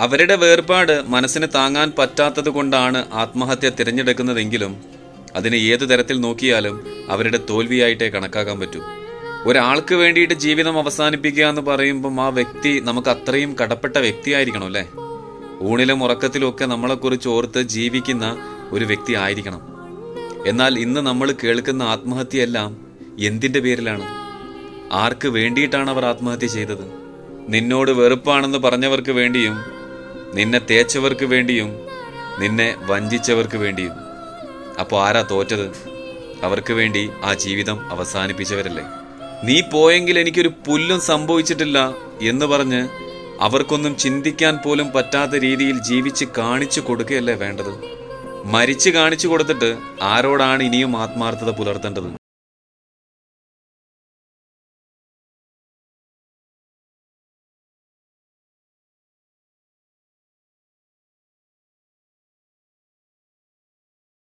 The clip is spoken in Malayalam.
അവരുടെ വേർപാട് മനസ്സിന് താങ്ങാൻ പറ്റാത്തത് കൊണ്ടാണ് ആത്മഹത്യ തിരഞ്ഞെടുക്കുന്നതെങ്കിലും അതിനെ ഏതു തരത്തിൽ നോക്കിയാലും അവരുടെ തോൽവിയായിട്ടേ കണക്കാക്കാൻ പറ്റൂ. ഒരാൾക്ക് വേണ്ടിയിട്ട് ജീവിതം അവസാനിപ്പിക്കുക എന്ന് പറയുമ്പം ആ വ്യക്തി നമുക്ക് അത്രയും കടപ്പെട്ട വ്യക്തിയായിരിക്കണം അല്ലേ? ഊണിലും ഉറക്കത്തിലും ഒക്കെ നമ്മളെക്കുറിച്ച് ഓർത്ത് ജീവിക്കുന്ന ഒരു വ്യക്തി ആയിരിക്കണം. എന്നാൽ ഇന്ന് നമ്മൾ കേൾക്കുന്ന ആത്മഹത്യയെല്ലാം എന്തിന്റെ പേരിലാണ്? ആർക്ക് വേണ്ടിയിട്ടാണ് അവർ ആത്മഹത്യ ചെയ്തത്? നിന്നോട് വെറുപ്പാണെന്ന് പറഞ്ഞവർക്ക് വേണ്ടിയും നിന്നെ തേച്ചവർക്ക് വേണ്ടിയും നിന്നെ വഞ്ചിച്ചവർക്ക് വേണ്ടിയും. അപ്പോൾ ആരാ തോറ്റത്? അവർക്ക് വേണ്ടി ആ ജീവിതം അവസാനിപ്പിച്ചവരല്ലേ? നീ പോയെങ്കിൽ എനിക്കൊരു പുല്ലും സംഭവിച്ചിട്ടില്ല എന്ന് പറഞ്ഞ് അവർക്കൊന്നും ചിന്തിക്കാൻ പോലും പറ്റാത്ത രീതിയിൽ ജീവിച്ച് കാണിച്ചു കൊടുക്കുകയല്ലേ വേണ്ടത്? മരിച്ചു കാണിച്ചു കൊടുത്തിട്ട് ആരോടാണ് ഇനിയും ആത്മാർത്ഥത പുലർത്തേണ്ടത്?